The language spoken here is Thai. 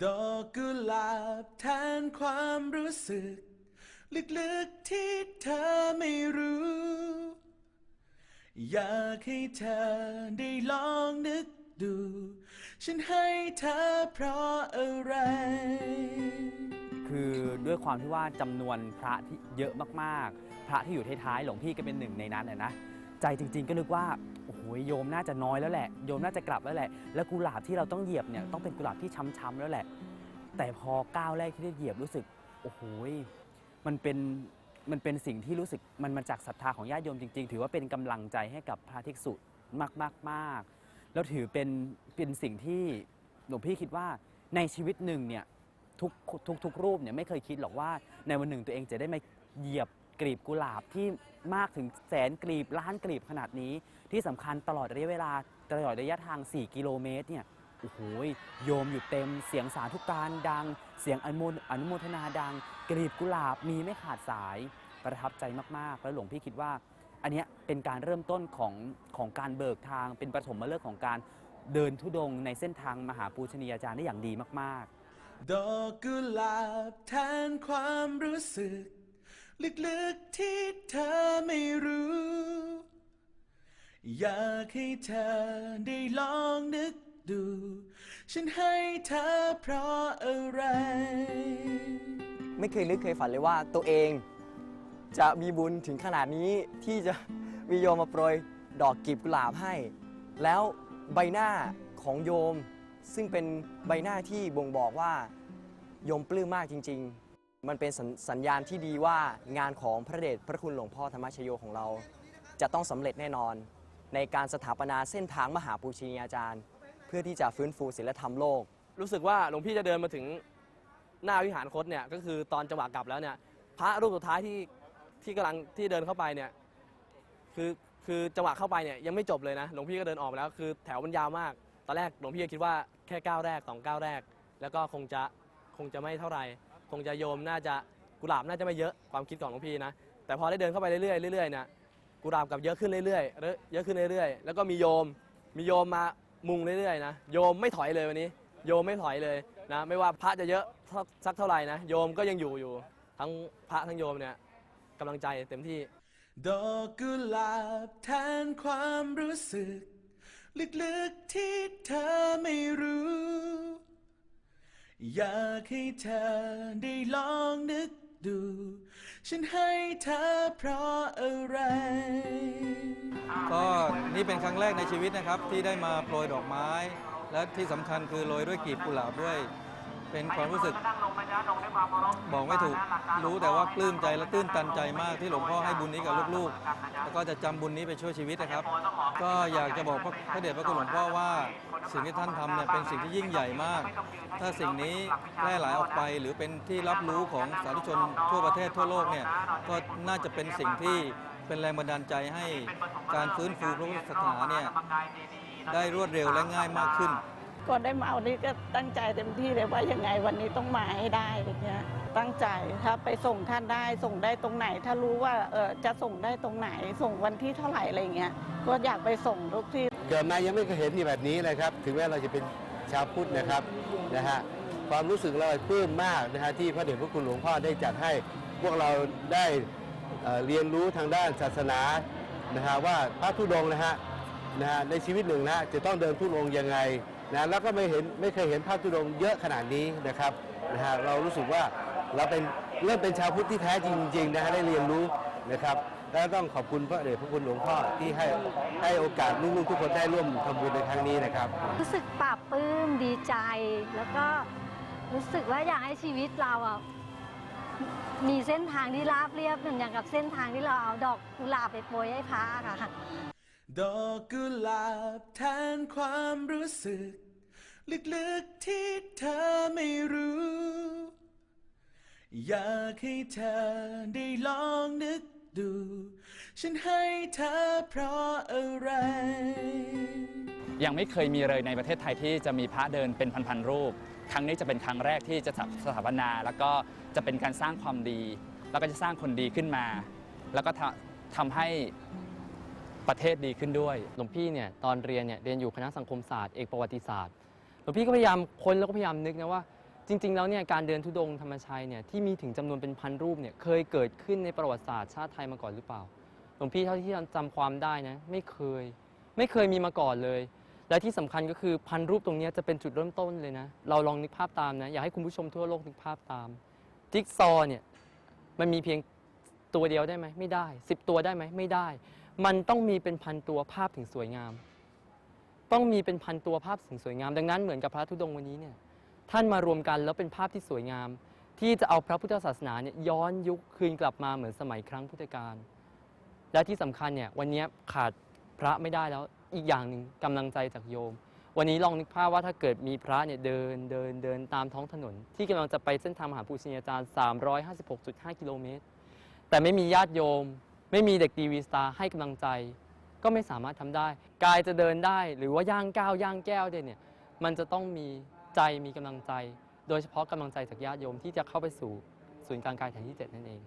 ดอกกุหลาบแทนความรู้สึก ลึกๆที่เธอไม่รู้ อยากให้เธอได้ลองนึกดู ฉันให้เธอเพราะอะไร คือด้วยความที่ว่าจำนวนพระที่เยอะมากๆ พระที่อยู่ท้ายๆหลวงพี่ก็เป็นหนึ่งในนั้นนะนะ ใจจริงๆก็นึกว่า โอ้โยมน่าจะน้อยแล้วแหละ โยมน่าจะกลับแล้วแหละ แล้วกุหลาบที่เราต้องเหยียบเนี่ยต้องเป็นกุหลาบที่ช้ำๆแล้วแหละ แต่พอก้าวแรกที่ได้เหยียบรู้สึกโอ้โหมันเป็นมันเป็นสิ่งที่รู้สึกมันมาจากศรัทธาของญาติโยมจริง ๆ ถือว่าเป็นกำลังใจให้กับพระภิกษุมากๆๆแล้วถือเป็นเป็นสิ่งที่หลวงพี่คิดว่าในชีวิตหนึ่งเนี่ยทุกทุกทุกรูปเนี่ยไม่เคยคิดหรอกว่าในวันหนึ่งตัวเองจะได้มาเหยียบ กลีบกุหลาบที่มากถึงแสนกลีบล้านกลีบขนาดนี้ ที่สำคัญตลอดระยะเวลาตลอดระยะทาง 4 กิโลเมตรเนี่ยโอ้โหโยมอยู่เต็มเสียงสาธุการดัง เสียงอนุโมทอนุโมทนาดัง กลีบกุหลาบมีไม่ขาดสายประทับใจมากๆ แล้วหลวงพี่คิดว่า อันนี้เป็นการเริ่มต้นของของการเบิกทางเป็นปฐมฤกษ์ของการเดินทุดงในเส้นทางมหาปูชนียาจารย์ได้อย่างดีมากๆ ดอกกุหลาบแทนความรู้สึก ลึกๆที่เธอไม่รู้ อยากให้เธอได้ลองนึกดู ฉันให้เธอเพราะอะไร ไม่เคยนึกเคยฝันเลยว่าตัวเอง จะมีบุญถึงขนาดนี้ที่จะมีโยมมาโปรยดอกกลีบกุหลาบให้ แล้วใบหน้าของโยมซึ่งเป็นใบหน้าที่บ่งบอกว่าโยมปลื้มมากจริง ๆ มันเป็นสัญสัญญาณที่ดีว่างานของพระเดชพระคุณหลวงพ่อธรรมชโยของเรา จะต้องสำเร็จแน่นอน ในการสถาปนาเส้นทางมหาปูชนียาจารย์ เพื่อที่จะฟื้นฟูศิลธรรมโลก รู้สึกว่าหลวงพี่จะเดินมาถึงหน้าวิหารคตเนี่ยก็คือตอนจังหวะกลับแล้วเนี่ยพระรูปสุดท้ายที่ที่กำลังที่เดินเข้าไปเนี่ยคือคือจังหวะเข้าไปเนี่ยยังไม่จบเลยนะหลวงพี่ก็เดินออกไปแล้วคือแถวมันยาวมาก ตอนแรกหลวงพี่ก็คิดว่าแค่ก้าวแรกสองก้าวแรก แล้วก็คงจะคงจะไม่เท่าไหร่ คงจะโยมน่าจะกุหลาบน่าจะไม่เยอะความคิดของหลวงพี่นะ แต่พอได้เดินเข้าไปเรื่อยๆเรื่อยๆเนี่ยกุหลาบกับเยอะขึ้นเรื่อยๆเรื่อยเยอะขึ้นเรื่อยๆ แล้วก็มีโยมมีโยมมามุงเรื่อยๆนะโยมไม่ถอยเลยวันนี้ โยมไม่ถอยเลยนะไม่ว่าพระจะเยอะสักเท่าไหร่นะโยมก็ยังอยู่อยู่ทั้งพระทั้งโยมเนี่ยกำลังใจเต็มที่ดอกกุหลาบแทนความรู้สึก ลึกๆที่เธอไม่รู้ อยากให้เธอได้ลองนึกดู ฉันให้เธอเพราะอะไร ก็นี่เป็นครั้งแรกในชีวิตนะครับที่ได้มาโปรยดอกไม้ และที่สำคัญคือโรยด้วยกลีบกุหลาบด้วย เป็นความรู้สึกบอกไม่ถูกรู้แต่ว่าปลื้มใจและตื้นตันใจมากที่หลวงพ่อให้บุญนี้กับลูกๆ แล้วก็จะจำบุญนี้ไปช่วยชีวิตนะครับ ก็อยากจะบอกพระพระเดชพระคุณหลวงพ่อว่า สิ่งที่ท่านทำเนี่ยเป็นสิ่งที่ยิ่งใหญ่มาก ถ้าสิ่งนี้แพร่หลายออกไปหรือเป็นที่รับรู้ของสาธุชนทั่วประเทศทั่วโลกเนี่ยก็น่าจะเป็นสิ่งที่เป็นแรงบันดาลใจให้การฟื้นฟูพระพุทธศาสนาเนี่ยได้รวดเร็วและง่ายมากขึ้น ก่อนได้มาวันนี้ก็ตั้งใจเต็มที่เลยว่ายังไงวันนี้ต้องมาให้ได้อย่างเงี้ยตั้งใจถ้าไปส่งท่านได้ส่งได้ตรงไหน ถ้ารู้ว่าเออจะส่งได้ตรงไหน ส่งวันที่เท่าไหร่อะไรเงี้ยก็อยากไปส่งทุกที่เกิดมายังไม่เคยเห็นแบบนี้เลยครับ ถึงแม้เราจะเป็นชาวพุทธนะครับนะฮะความรู้สึกเราปลื้มมากนะฮะที่พระเดชพระคุณหลวงพ่อได้จัดให้พวกเราได้เเรียนรู้ทางด้านศาสนานะฮะว่าพระธุดงค์นะฮะนะฮะในชีวิตหนึ่งนะฮะจะต้องเดินธุดงค์ยังไง นะแล้วก็ไม่เห็นไม่เคยเห็นพระธุดงค์เยอะขนาดนี้นะครับนะฮะเรารู้สึกว่าเราเป็นเริ่มเป็นชาวพุทธที่แท้จริงจริงๆนะฮะได้เรียนรู้นะครับแล้วต้องขอบคุณพระเดชพระคุณหลวงพ่อที่ให้ให้โอกาสลูกๆทุกคนได้ร่วมทำบุญในครั้งนี้นะครับ รู้สึกปลาบปลื้มดีใจ แล้วก็รู้สึกว่าอยากให้ชีวิตเราอะมีเส้นทางที่ราบเรียบเหมือนอย่างกับเส้นทางที่เราเอาดอกกุหลาบไปโปรยให้พระค่ะ ดอกกุหลาบแทนความรู้สึก ลึกๆที่เธอไม่รู้ อยากให้เธอได้ลองนึกดู ฉันให้เธอเพราะอะไร ยังไม่เคยมีเลยในประเทศไทยที่จะมีพระเดินเป็นพันๆรูป ครั้งนี้จะเป็นครั้งแรกที่จะสถาปนา แล้วก็จะเป็นการสร้างความดี แล้วก็จะสร้างคนดีขึ้นมา แล้วก็ทำทำให้ประเทศดีขึ้นด้วย หลวงพี่เนี่ยตอนเรียนเนี่ยเรียนอยู่คณะสังคมศาสตร์เอกประวัติศาสตร์ หลวงพี่ก็พยายามค้นแล้วก็พยายามนึกนะว่า จริง ๆ แล้วเนี่ยการเดินทุดงค์ธรรมชัยเนี่ยที่มีถึงจำนวนเป็นพันรูปเนี่ยเคยเกิดขึ้นในประวัติศาสตร์ชาติไทยมาก่อนหรือเปล่า หลวงพี่เท่าที่จำความได้นะไม่เคย ไม่เคยมีมาก่อนเลย และที่สำคัญก็คือพันรูปตรงเนี้ยจะเป็นจุดเริ่มต้นเลยนะเราลองนึกภาพตามนะอยากให้คุณผู้ชมทั่วโลกนึกภาพตามจิ๊กซอว์เนี่ยมันมีเพียงตัวเดียวได้ไหมไม่ได้สิบตัวได้ไหมไม่ได้ มันต้องมีเป็นพันตัวภาพถึงสวยงาม ต้องมีเป็นพันตัวภาพถึงสวยงาม ดังนั้นเหมือนกับพระธุดงค์วันนี้เนี่ยท่านมารวมกันแล้วเป็นภาพที่สวยงาม ที่จะเอาพระพุทธศาสนาเนี่ยย้อนยุคคืนกลับมาเหมือนสมัยครั้งพุทธกาลและที่สำคัญเนี่ยวันนี้ขาดพระไม่ได้แล้วอีกอย่างหนึ่งกำลังใจจากโยม วันนี้ลองนึกภาพว่าถ้าเกิดมีพระเนี่ยเดินเดินเดินตามท้องถนน ที่กำลังจะไปเส้นทางมหาปูชนียาจารย์ 356.5 กิโลเมตรแต่ไม่มีญาติโยม ไม่มีเด็กดีวีสตาร์ให้กำลังใจ ก็ไม่สามารถทำได้ กายจะเดินได้หรือว่าย่างก้าวย่างแก้วได้เนี่ยมันจะต้องมีใจมีกำลังใจ โดยเฉพาะกำลังใจจากญาติโยมที่จะเข้าไปสู่ศูนย์กลางกายแห่งที่ 7 นั่นเอง